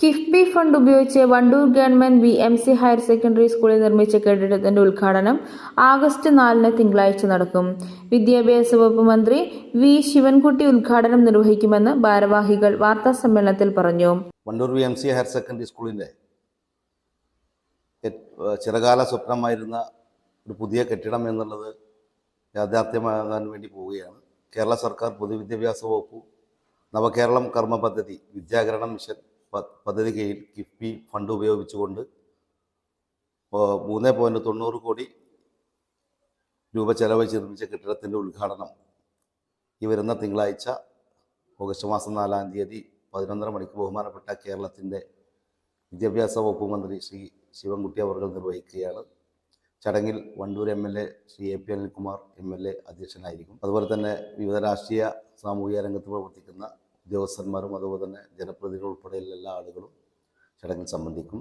KIIFB fund ഉപയോഗിച്ച് Wandoor government V M C higher secondary സ്കൂളിൽ നിർമ്മിച്ച കെട്ടിടത്തിന്റെ ഉദ്ഘാടനം ആഗസ്റ്റ് നാലിന് തിങ്കളാഴ്ച നടക്കും. വിദ്യാഭ്യാസ വകുപ്പ് മന്ത്രി വി ശിവൻകുട്ടി ഉദ്ഘാടനം നിർവഹിക്കുമെന്ന് ഭാരവാഹികൾ വാർത്താ സമ്മേളനത്തിൽ പറഞ്ഞു. Wandoor V M C higher secondary സ്കൂളിന്റെ ചിറകാല സ്വപ്നമായിരുന്ന ഒരു പുതിയ കെട്ടിടം എന്നുള്ളത് യാഥാർത്ഥ്യമാകാൻ വേണ്ടി പോവുകയാണ്. കേരള സർക്കാർ പൊതുവിദ്യാഭ്യാസ വകുപ്പ് നവകേരളം കർമ്മ പദ്ധതി വിദ്യാകരണം മിഷൻ പദ്ധതി കീഴിൽ കിഫ്ബി ഫണ്ട് ഉപയോഗിച്ചുകൊണ്ട് മൂന്ന് പോയിന്റ് തൊണ്ണൂറ് കോടി രൂപ ചെലവഴിച്ച് നിർമ്മിച്ച കെട്ടിടത്തിന്റെ ഉദ്ഘാടനം ഈ വരുന്ന തിങ്കളാഴ്ച ഓഗസ്റ്റ് മാസം നാലാം തീയതി പതിനൊന്നര മണിക്ക് ബഹുമാനപ്പെട്ട കേരളത്തിന്റെ വിദ്യാഭ്യാസ വകുപ്പ് മന്ത്രി ശ്രീ ശിവൻകുട്ടി അവർ നിർവഹിക്കുകയാണ്. ചടങ്ങിൽ Wandoor M L A Shri A P Anilkumar M L A അധ്യക്ഷനായിരിക്കും. അതുപോലെ തന്നെ വിവിധ രാഷ്ട്രീയ സാമൂഹിക രംഗത്ത് പ്രവർത്തിക്കുന്ന ഉദ്യോഗസ്ഥന്മാരും അതുപോലെ തന്നെ ജനപ്രതിനിധികൾ ഉൾപ്പെടെയുള്ള എല്ലാ ആളുകളും ചടങ്ങിൽ സംബന്ധിക്കും.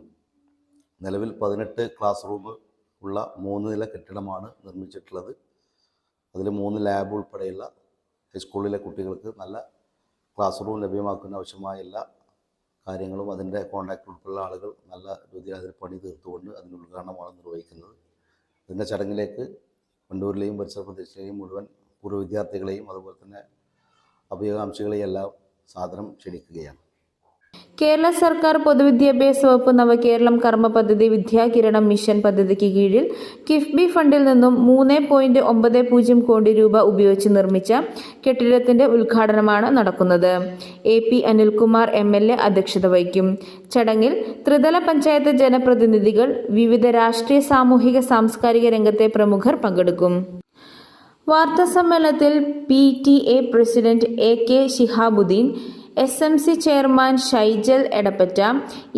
നിലവിൽ പതിനെട്ട് ക്ലാസ് റൂം ഉള്ള മൂന്ന് നില കെട്ടിടമാണ് നിർമ്മിച്ചിട്ടുള്ളത്. അതിൽ മൂന്ന് ലാബ് ഉൾപ്പെടെയുള്ള ഹൈസ്കൂളിലെ കുട്ടികൾക്ക് നല്ല ക്ലാസ് റൂം ലഭ്യമാക്കുന്ന ആവശ്യമായ എല്ലാ കാര്യങ്ങളും അതിന്റെ കോൺടാക്ട് ഉൾപ്പെടെയുള്ള ആളുകൾ നല്ല രീതിയിൽ അതിൽ പണി തീർത്തുകൊണ്ട് അതിന്റെ ഉദ്ഘാടനമാണ് നിർവഹിക്കുന്നത്. ഇതിന്റെ ചടങ്ങിലേക്ക് വണ്ടൂരിലെയും പരിസര പ്രദേശത്തെയും മുഴുവൻ പൂർവ വിദ്യാർത്ഥികളെയും അതുപോലെ തന്നെ അഭിയോഗാംശികളെയും എല്ലാം സാദരം ക്ഷണിക്കുകയാണ്. കേരള സർക്കാർ പൊതുവിദ്യാഭ്യാസ വകുപ്പ് നവകേരളം കർമ്മ പദ്ധതി വിദ്യാകിരണം മിഷൻ പദ്ധതിക്ക് കീഴിൽ കിഫ്ബി ഫണ്ടിൽ നിന്നും മൂന്ന് പോയിന്റ് ഒമ്പത് പൂജ്യം കോടി രൂപ ഉപയോഗിച്ച് നിർമ്മിച്ച കെട്ടിടത്തിന്റെ ഉദ്ഘാടനമാണ് നടക്കുന്നത്. A P Anilkumar M L A അധ്യക്ഷത വഹിക്കും. ചടങ്ങിൽ ത്രിതല പഞ്ചായത്ത് ജനപ്രതിനിധികൾ വിവിധ രാഷ്ട്രീയ സാമൂഹിക സാംസ്കാരിക രംഗത്തെ പ്രമുഖർ പങ്കെടുക്കും. വാർത്താസമ്മേളനത്തിൽ P T A president A K Shihabuddin S M C chairman Shaijal Edappatta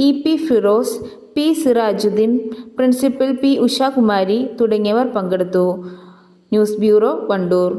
E P Firoz P Sirajuddin principal P Ushakumari തുടങ്ങിയവർ പങ്കെടുത്തു. News bureau Wandoor.